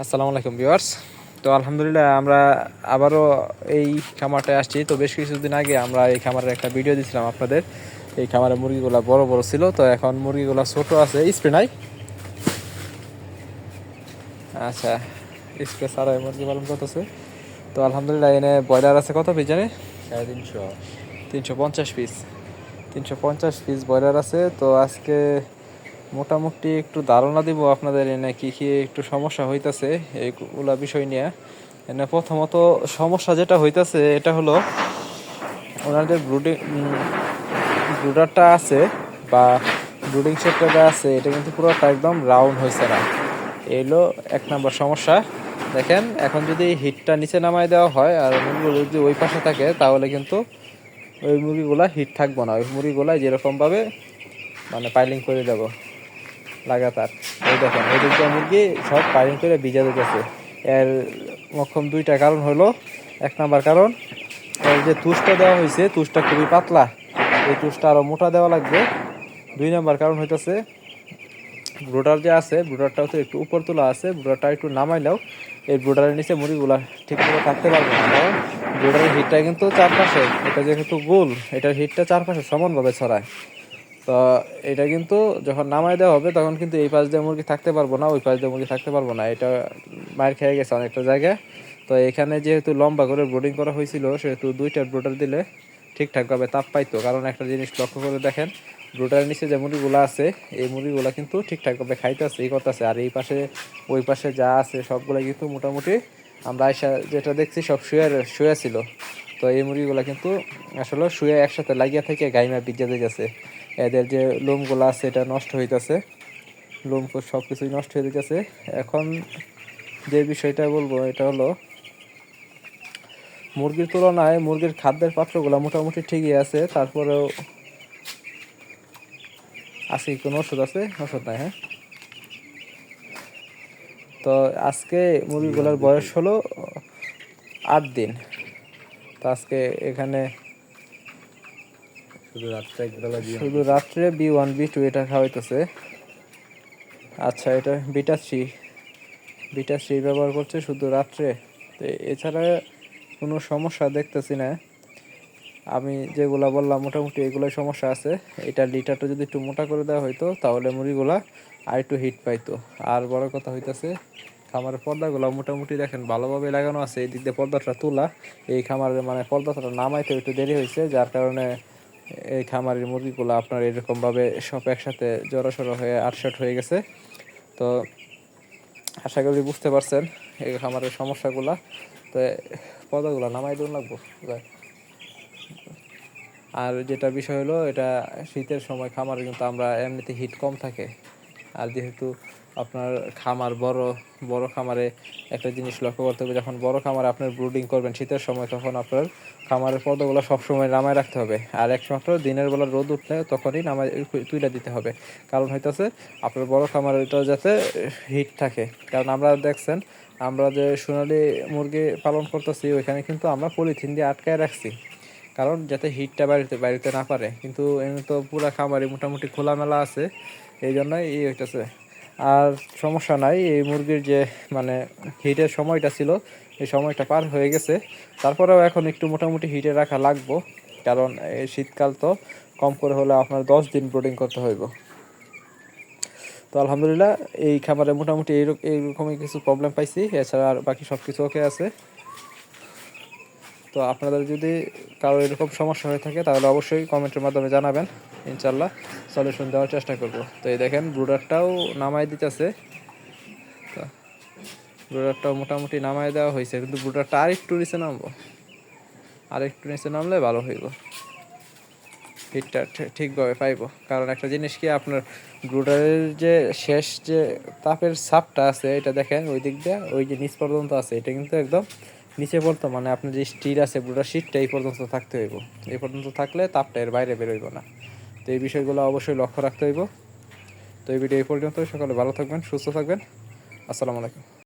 আসসালামু আলাইকুম ভিউয়ার্স। তো আলহামদুলিল্লাহ আমরা আবারও এই খামারটায় আসছি। তো বেশ কিছুদিন আগে আমরা এই খামারের একটা ভিডিও দিয়েছিলাম আপনাদের। এই খামারের মুরগিগুলো বড় বড় ছিল। তো এখন মুরগিগুলো ছোট আছে। স্প্রে নাই? আচ্ছা স্প্রে ছাড়াই মুরগি পালন করতেছে। তো আলহামদুলিল্লাহ এনে ব্রয়লার আছে কত পিস জানি সাড়ে তিনশো। তিনশো পঞ্চাশ পিস তিনশো পঞ্চাশ পিস ব্রয়লার আছে। তো আজকে মোটামুটি একটু ধারণা দিব আপনাদের এনে কি কি একটু সমস্যা হইতাছে এইগুলা বিষয় নিয়ে। এনে প্রথমত সমস্যা যেটা হইতাছে, এটা হলো ওনাদের ব্রুডিং ব্রুডারটা আছে বা ব্রুডিং যা আছে, এটা কিন্তু পুরোটা একদম রাউন্ড হয়েছে না। এইলো এক নম্বর সমস্যা। দেখেন, এখন যদি হিটটা নিচে নামায় দেওয়া হয় আর মুরগিগুলো যদি ওই পাশে থাকে, তাহলে কিন্তু ওই মুরগিগুলা হিট থাকব না। ওই মুরগিগুলা যেরকমভাবে মানে পাইলিং করে দেবো। লাগাতার। এই দেখেন, এই দুটো মুরগি সব পাইলিং করে ভিজা দিতেছে। এর মক্ষম দুইটা কারণ হলো, এক নাম্বার কারণ, এর যে তুষটা দেওয়া হয়েছে তুষটা খুবই পাতলা। এই তুষটা আরও মোটা দেওয়া লাগবে। দুই নাম্বার কারণ হইতেছে, ব্রোডার যে আছে, ব্রোডারটাও তো একটু উপর তোলা আছে, ব্রোডারটা একটু নামাইলেও এই ব্রোডারের নিচে মুরগিগুলা ঠিকভাবে থাকতে পারবে না। কারণ ব্রোডারের হিটটা কিন্তু চারপাশে, এটা যেহেতু গোল, এটার হিটটা চারপাশে সমানভাবে ছড়ায়। তো এটা কিন্তু যখন নামাই দেওয়া হবে, তখন কিন্তু এই পাশ দিয়ে মুরগি থাকতে পারব না, ওই পাশ দিয়ে মুরগি থাকতে পারব না। এটা মায়ের খেয়ে গেছে অনেকটা জায়গায়। তো এখানে যেহেতু লম্বা করে ব্রোডিং করা হয়েছিল, সেহেতু দুইটা ব্রোডার দিলে ঠিকঠাকভাবে তাপ পাইতো। কারণ একটা জিনিস লক্ষ্য করে দেখেন ব্রোডারের নিচে যে মুরগিগুলো আছে, এই মুরগিগুলো কিন্তু ঠিকঠাকভাবে খাইতেছে এই করতেছে। আর এই পাশে, ওই পাশে যা আছে, সবগুলো কিন্তু মোটামুটি আমরা আইসা যেটা দেখছি, সব শুয়ে শুয়ে ছিল। তো এই মুরগিগুলো কিন্তু আসলে শুয়ে একসাথে লাগিয়ে থেকে গাইমা বিদ্যাতে গেছে এদের যে লোমগুলো আছে এটা নষ্ট হইতেছে। লোম সব কিছুই নষ্ট হয়ে যেতেছে এখন যে বিষয়টা বলব এটা হলো মুরগির তুলনায় মুরগির খাদ্যের পাত্রগুলো মোটামুটি ঠিকই আছে তারপরেও আছে কি কোনো ওষুধ আছে? ওষুধ নাই হ্যাঁ? তো আজকে মুরগিগুলোর বয়স হলো আট দিন। তো আজকে এখানে শুধু রাত্রে এক শুধু রাত্রে বি ওয়ান বি টু এটা খাওয়াইতেছে। আচ্ছা এটা বিটা থ্রি বিটা থ্রি ব্যবহার করছে শুধু রাত্রে। তো এছাড়া কোনো সমস্যা দেখতেছি না। আমি যেগুলা বললাম মোটামুটি এগুলোই সমস্যা আছে। এটা লিটারটা যদি একটু মোটা করে দেওয়া হইতো তাহলে মুড়িগুলা আর একটু হিট পাইতো। আর বড় কথা হইতেছে খামারের পর্দাগুলো মোটামুটি দেখেন ভালোভাবে লাগানো আছে। এই দিক দিয়ে পর্দাটা তোলা। এই খামারের মানে পর্দাটা নামাইতে একটু দেরি হয়েছে যার কারণে খামারের মুরগিগুলো আপনার এরকমভাবে সব একসাথে জড়সড়ো হয়ে আটশট হয়ে গেছে। তো আশা করি বুঝতে পারছেন এই খামারের সমস্যাগুলা। তো পদাগুলো নামাই দিন লাগবো। আর যেটা বিষয় হলো, এটা শীতের সময় খামারে কিন্তু আমরা এমনিতে হিট কম থাকে। আর যেহেতু আপনার খামার, বড় বড় খামারে একটা জিনিস লক্ষ্য করতে হবে, যখন বড় খামারে আপনার ব্রুডিং করবেন, শীতের সময় তখন আপনার খামারের পদগুলো সবসময় নামায় রাখতে হবে। আর একমাত্র দিনের বেলা রোদ উঠলে তখনই নামায় তুলে দিতে হবে। কারণ হইতেছে, আপনার বড় খামারটা যাতে হিট থাকে। কারণ আমরা দেখছেন, আমরা যে সোনালি মুরগি পালন করতেছি, ওইখানে কিন্তু আমরা পলিথিন দিয়ে আটকায় রাখছি। কারণ যাতে হিটটা বাড়িতে বাড়িতে না পারে। কিন্তু এমনি তো পুরা খামারে মোটামুটি খোলামেলা আছে এই জন্যই ই হইতেছে। আর সমস্যা নাই, এই মুরগির যে মানে হিটের সময়টা ছিল, এই সময়টা পার হয়ে গেছে। তারপরেও এখন একটু মোটামুটি হিটে রাখা লাগবো, কারণ এই শীতকাল তো কম করে হলে আপনার দশ দিন ব্রোডিং করতে হইব। তো আলহামদুলিল্লাহ, এই খামারে মোটামুটি এইরকম এইরকমই কিছু প্রবলেম পাইছি, এছাড়া আর বাকি সব কিছু ওকে আছে। তো আপনাদের যদি কারও এরকম সমস্যা হয়ে থাকে, তাহলে অবশ্যই কমেন্টের মাধ্যমে জানাবেন। ইনশাল্লাহ সলিউশন দেওয়ার চেষ্টা করব। তো এই দেখেন, ব্রুডারটাও নামাই দিতেছে। তো ব্রুডারটাও মোটামুটি নামাই দেওয়া হয়েছে, কিন্তু ব্রুডারটা আরেকটু নিচে নামবো। আর একটু নিচে নামলে ভালো হইব। হিটটা ঠিকভাবে পাইবো। কারণ একটা জিনিস কি, আপনার ব্রুডারের যে শেষ যে তাপের সাপটা আছে, এটা দেখেন, ওই দিক দিয়ে, ওই যে নিচ পর্যন্ত আছে, এটা কিন্তু একদম নিচে বলতো মানে আপনার যে স্টিল আছে, পুরোটা শীতটা এই পর্যন্ত থাকতে হইব। এই পর্যন্ত থাকলে তাপটা এর বাইরে বেরোইব না। তো এই বিষয়গুলো অবশ্যই লক্ষ্য রাখতে হইব। তো এই ভিডিও এই পর্যন্ত সকালে ভালো থাকবেন, সুস্থ থাকবেন। আসসালামু আলাইকুম।